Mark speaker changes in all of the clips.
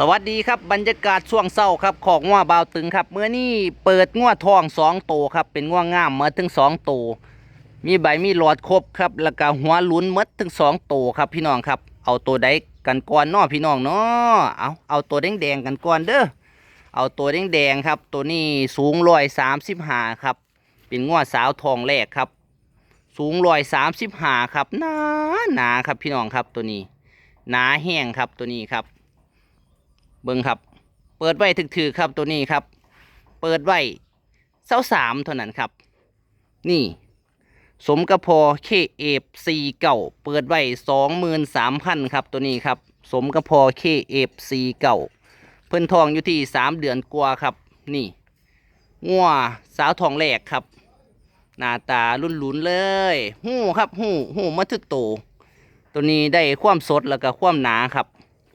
Speaker 1: สวัสดีครับบรรยากาศช่วงเศร้าครับของง่วบาวตึงครับเมื่อนี้เปิดง่วทองสองโตวครับเป็นง่วงามมาถึงสองโตวมีใบมีหลอดครบครับแล้วก็หัวลุ้นหมดถึงสองโตวครับพี่น้องครับ เอาตัวใดกันก่อนนาะพี่น้องเนาะเอาเอาตัวแดงแดงกันก่อนเด้อเอาตัวแดงแดงครับ ตัวนี้สูงร้อยสามสิบห้าครับ เป็นง่วสาวทองแรกครับ สูงร้อยสามสิบห้าครับหนาหนาครับพี่น้องครับตัวนี้หนาแห้งครับตัวนี้ครับ เบิ้งครับ เปิดไว้ถึกๆครับตัวนี้ครับ เปิดไว้เสาสามเท่านั้นครับ นี่ สมกระพอเคเอฟซีเก่าเปิดไว้สองหมื่นสามพันครับตัวนี้ครับ สมกระพอเคเอฟซีเก่าเพิ่นทองอยู่ที่สามเดือนกว่าครับ นี่งัวสาวทองแหลกครับ หน้าตาลุ่นหลุนเลยหู้ครับหู้หู้มาทึกโต ตัวนี้ได้ความสดแล้วก็ความหนาครับ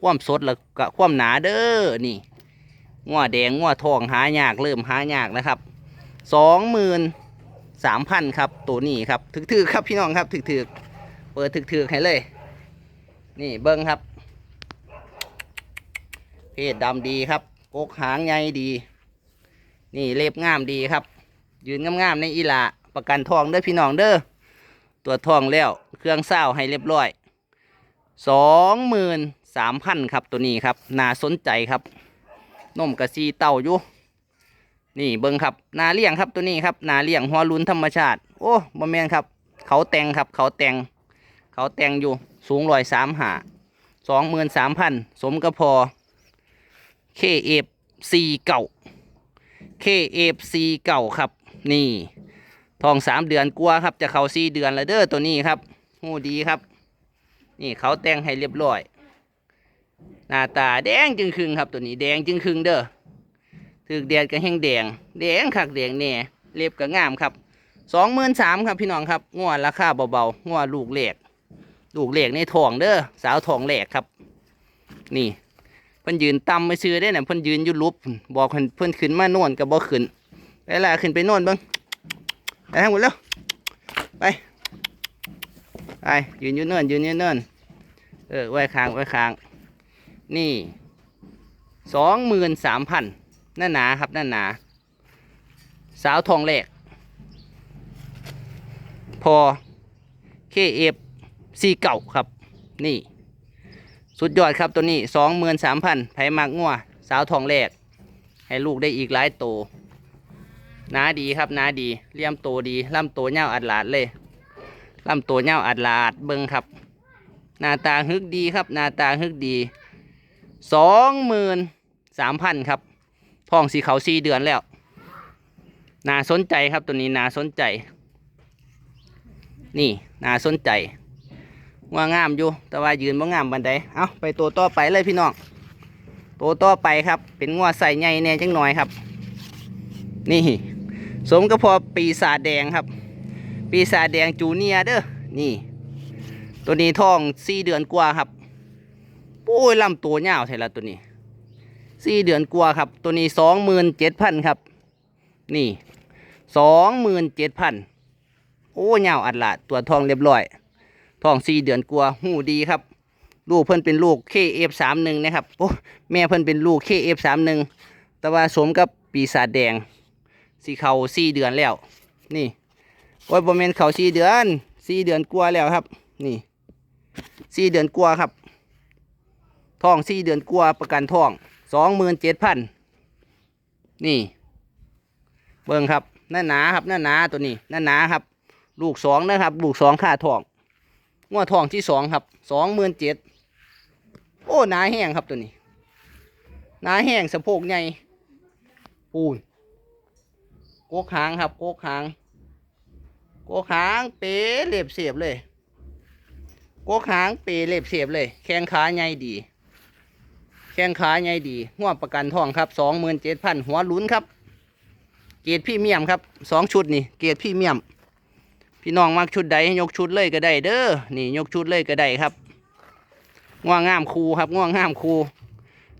Speaker 1: ความสดแล้วก็ความหนาเด้อนี่งัวแดงงัวทองหายากเริ่มหายากนะครับสองหมื่นสามพันครับตัวนี้ครับถึกๆครับพี่น้องครับถึกๆเปิดถึกๆให้เลย นี่เบิ้งครับ เพศดำดีครับกกหางใหญ่ดี นี่เล็บงามดีครับ ยืนงามๆในอีหลาประกันทองเด้อพี่น้องเด้อตัวทองแล้วเครื่องเศร้าให้เรียบร้อยสองหมื่น สามพันครับตัวนี้ครับน่าสนใจครับนมกระซีเต่าอยู่นี่เบิ้งครับนาเลี้ยงครับตัวนี้ครับนาเลี้ยงหัวลุนธรรมชาติ โอ้บ่แมนครับ เขาแตงครับ เขาแตงเขาแตงอยู่สูงร้อยสามหาสองหมื่นสามพันสมกระพอเคเอฟซีเก่าเคเอฟซีเก่าครับ นี่ ทองสามเดือนกว่าครับ จะเขาสี่เดือนแล้วเด้อตัวนี้ครับหูดีครับ นี่เขาแต่งให้เรียบร้อย หน้าตาแดงจึงครึงครับ ตัวนี้แดงจึงครึงเด้อถึกแดดก็แห้งแดง แดงคักแดงแน่เล็บก็งามครับสองหมื่นสามครับพี่น้องครับงัวราคาเบาๆงัวลูกเหล็กลูกเหล็กในทองเด้อสาวทองแหลกครับ นี่เพิ่นยืนต่ำไม่ซื้อได้เนี่ยเพิ่นยืนยู่ลุบบอกเพิ่นเพิ่นขึ้นมาโน่นก็บ่ขึ้นไปละขึ้นไปโน่นบ้างไปทางหมดแล้วไปไปยืนยู่เนินยืนยู่เนินเออไว้ค้างไว้ค้าง นี่สองหมื่นสามพันนั่นหนาครับนั่นหนา สาวทองแหลกพอเคเอฟซีเก่าครับ นี่ สุดยอดครับตัวนี้สองหมื่นสามพันไผมักงัวสาวทองแหลกให้ลูกได้อีกหลายโตหนาดีครับหนาดีเลี่ยมโตดีล่ำโตเง่าอัดหลาดเลยล่ำโตเง่าอัดหลาดเบิ้งครับ หน้าตาฮึกดีครับ หน้าตาฮึกดี สองหมื่นสามพันครับทองสีเขาสี่เดือนแล้วน่าสนใจครับตัวนี้น่าสนใจ นี่น่าสนใจว่างามอยู่ แต่ว่ายืนว่างามบันไดเอาไปตัวต่อไปเลยพี่น้องตัวต่อไปครับ เป็นงัวใส่ใหญ่แน่จังหน่อยครับ นี่ สมก็พอปีศาจแดงครับ ปีศาจแดงจูเนียเด้อนี่ ตัวนี้ท้องสี่เดือนกว่าครับ โอ้ยลำตัวยาวใช่ละตัวนี้สี่เดือนกว่าครับ ตัวนี้สองหมื่นเจ็ดพันครับ นี่สองหมื่นเจ็ดพันโอ้ยาวอัดละตัวทองเรียบร้อยทองสี่เดือนกว่าหูดีครับ ลูกเพิ่นเป็นลูก KF31 นะครับโอ้แม่เพิ่นเป็นลูก KF31 แต่ว่าสมกับปีศาจแดงสีเขาสี่เดือนแล้ว นี่โอ้ยบอมเมนเขาสี่เดือนสี่เดือนกว่าแล้วครับ นี่สี่เดือนกว่าครับ ทองสี่เดือนกว่าประกันทองสองหมื่นเจ็ดพันนี่ เบิ่งครับหน้าหนาครับหน้าหนาตัวนี้หน้าหนาครับ ลูกสองนะครับ ลูกสองค่าทองงวดทองที่สองครับสองหมื่นเจ็ดโอ้หนาแห้งครับตัวนี้หนาแห้งสะโพกใหญ่ปูนโกกหางครับโกกหางโกกหางเป๋เรีบเสียบเลยโกกหางเปเล็บเสียบเลย แข้งขาใหญ่ดี แข้งขาใหญ่ดีหัวประกันทองครับสองหมื่นเจ็ดพันหัวลุนครับ เกียรติพี่เมียมครับสองชุดนี่เกียรติพี่เมียม พี่น้องมักชุดใดยกชุดเลยก็ได้เด้อนี่ยกชุดเลยก็ได้ครับง่วงงามคูครับง่วงงามคู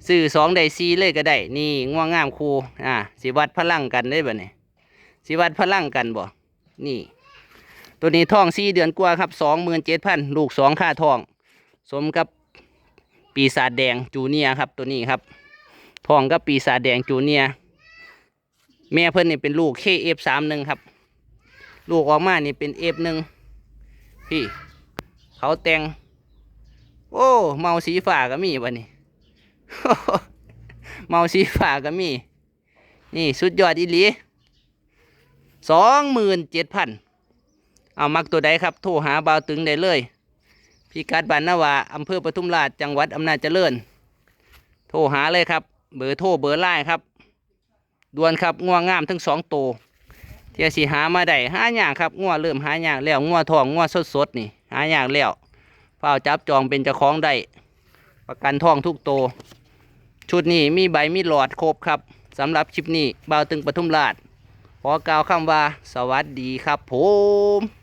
Speaker 1: ซื้อสองได้ซีเลยก็ได้ นี่ง่วงงามคูอ่าสิวัดพลังกันได้บ่เนี่ยสิวัดพลังกันบ่นี่ ตัวนี้ทองสี่เดือนกว่าครับสองหมื่นเจ็ดพันลูกสองค่าทอง สมกับ ปีศาจแดงจูเนียครับตัวนี้ครับทองก็ปีศาจแดงจูเนียแม่เพิ่อนนี่เป็นลูก KF31 ครับ ลูกออกมานี่เป็น F1 พี่เขาแต่ง โอ้เมาสีฟ้าก็มีวะนี่เมาสีฟ้าก็มี นี่สุดยอดอีหลีสองหมื่นเจ็ดพันเอามักตัวใดครับ โทรหาบาวตึงได้เลย พี่กัดบันนาวาอำเภอปทุมราชจังหวัดอำนาจเจริญ โทรหาเลยครับ เบอร์โทรเบอร์ไลน์ครับด่วนครับง่วงงามทั้งสองตัวเที่ยสีหามาได้ห้าอย่างครับง่วเริ่มหาอย่างแล้วง่วทองง่วสดสดๆนี่หาอย่างแล้วเฝ้าจับจองเป็นเจ้าของได้ประกันทองทุกตัวชุดนี้มีใบมีหลอดครบครับสำหรับคลิปนี้บ่าวตึงปทุมราชขอกล่าวคำว่าสวัสดีครับผม